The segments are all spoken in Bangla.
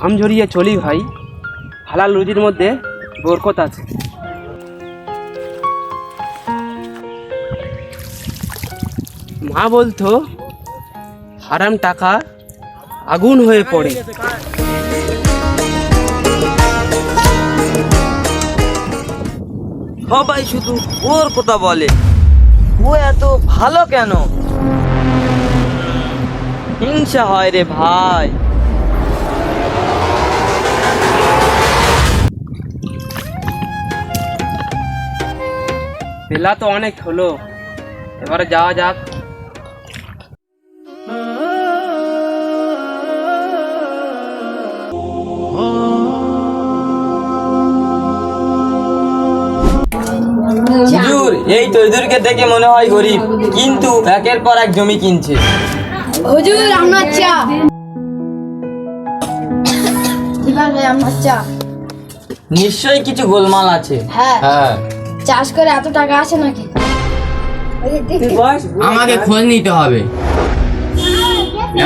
ঘাম ঝরিয়ে চলি ভাই। হালাল রুজির মধ্যে বরকত আছে। মা বলতো, হারাম টাকা আগুন হয়ে পড়ে। সবাই শুধু ওর কথা বলে। ও এত ভালো কেন? হিংসা হয় রে ভাই। বেলা তো অনেক হলো। এবারে যাওয়া যাক। হুজুর এই তৈদুরকে দেখে মনে হয় গরিব কিন্তু একের পর এক জমি কিনছে। হুজুর আপনার চা ঠিক আছে আপনার চা। নিশ্চয়ই কিছু গোলমাল আছে। হ্যাঁ। হ্যাঁ। চাষ করে এত টাকা আসে নাকি? আমাকে খোঁজ নিতে হবে।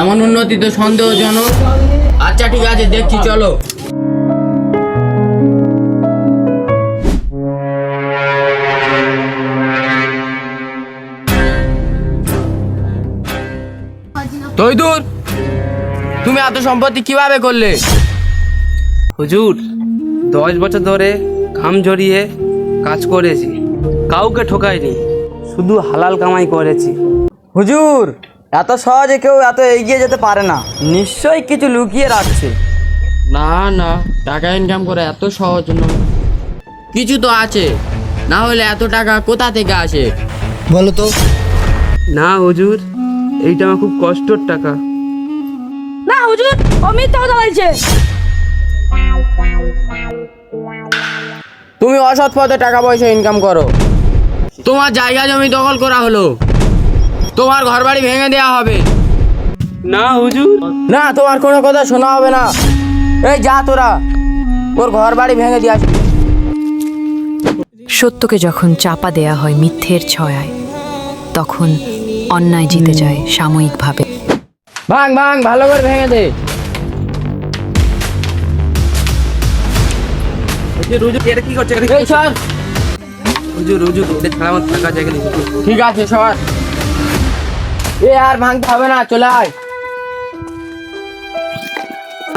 এমন উন্নতি তো সন্দেহজনক। আচ্ছা ঠিক আছে দেখছি চলো। তৈদুর তুমি এত সম্পত্তি কীভাবে করলে? হুজুর দশ বছর ধরে ঘাম ঝরিয়ে কাজ করেছি। কাউকে ঠকাইনি। শুধু হালাল কামাই করেছি। হুজুর এত সহজে কেউ এত এগিয়ে যেতে পারে না। নিশ্চয়ই কিছু লুকিয়ে রাখছে। না না টাকা ইনকাম করা এত সহজ নয়। কিছু তো আছে। না হলে এত টাকা কোথা থেকে আসে? বলো তো। না হুজুর এইটা আমার খুব কষ্টর টাকা। না হুজুর অমিত কথা বলছে। তুমি অসৎ পথে টাকা পয়সা ইনকাম করো। তোমার জায়গা জমি দখল করা হলো। তোমার ঘর বাড়ি ভেঙে দেওয়া হবে। না হুজুর। না তোমার কোনো কথা শোনা হবে না। এই যা তোরা। ওর ঘর বাড়ি ভেঙে দিয়ে আসবি। সত্যকে যখন চাপা দেয়া হয় মিথ্যের ছয়ায় তখন অন্যায় জিতে যায় সাময়িকভাবে। ভাঙ ভাঙ ভালো করে ভেঙে দে। এটা কি করছে এই সর হুজুর হুজুর এটা ছাড়া আমার টাকা জায়গা নেই ঠিক আছে সর। এ আর ভাঙতে হবে না চলে আয়।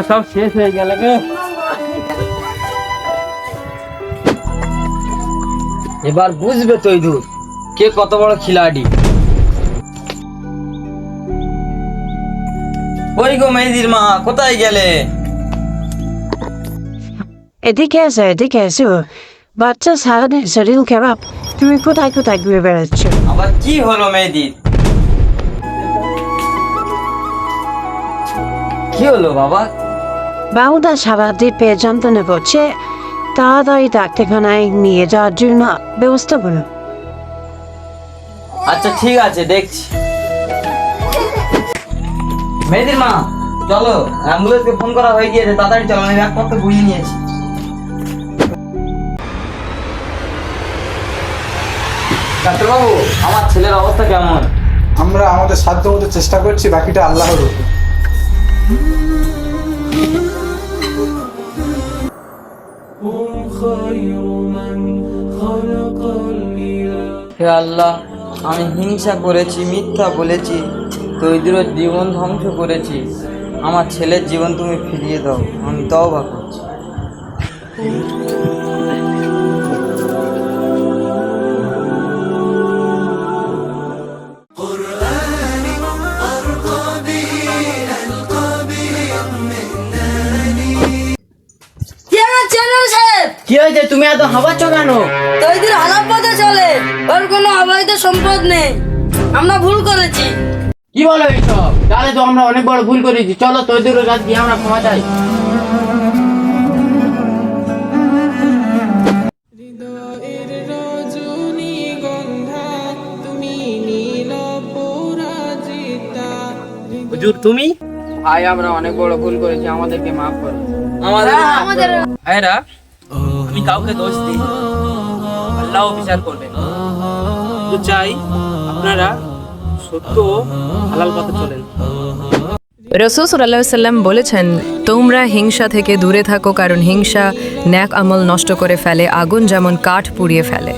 সব শেষ হয়ে গেল গে। এবার বুঝবে তৈদুর কে কত বড় খিলাড়ি। ওই গো মেহেদির মা কোথায় গেলে? এদিকে এসো এদিকে এসো বাচ্চা সারাদিন শরীর খারাপ তুমি কোথায় কোথায় ঘুরে বেড়াচ্ছ আবার কি হলো মেহেদির কি হলো বাবা বাবুদা সারাদিন পেয়ে যন্ত্রণা করছে তাড়াতাড়ি ডাক্তারখানায় নিয়ে যাওয়ার জন্য ব্যবস্থা করো আচ্ছা ঠিক আছে দেখছি মেহেদির মা চলো অ্যাম্বুলেন্সকে ফোন করা হয়ে গিয়েছে তাড়াতাড়ি চলো আমি ব্যাগপত্র বুঝিয়ে নিয়েছি ডাক্তারবাবু আমার ছেলের অবস্থা কেমন? আমরা আমাদের সাধ্য মতো চেষ্টা করছি বাকিটা আল্লাহর উপর হে আল্লাহ আমি হিংসা করেছি মিথ্যা বলেছি তৈদুরের জীবন ধ্বংস করেছি। আমার ছেলের জীবন তুমি ফিরিয়ে দাও আমি তওবা করছি। কি হয়েছে? তুমি এত হাবাচ্ছ কেন? পথে চলে। ওর কোনো অবৈধ সম্পদ নেই। আমরা ভুল করেছি। কি বলো এইসব? তাহলে তো আমরা অনেক বড় ভুল করেছি। চলো তৈদুরের কাছে গিয়ে আমরা ক্ষমা চাই হুজুর তুমি? ভাই আমরা অনেক বড় ভুল করেছি। আমাদেরকে মাফ করো। আমাদের আমাদের ভাইরা আমি কাউকে দোষ দিই আল্লাহ বিচার করবেন। তো চাই আপনারা সত্য হালাল পথে চলেন। রসুল সাল্লাম বলেছেন, তোমরা হিংসা থেকে দূরে থাকো, কারণ হিংসা ন্যাক আমল নষ্ট করে ফেলে, আগুন যেমন কাঠ পুড়িয়ে ফেলে।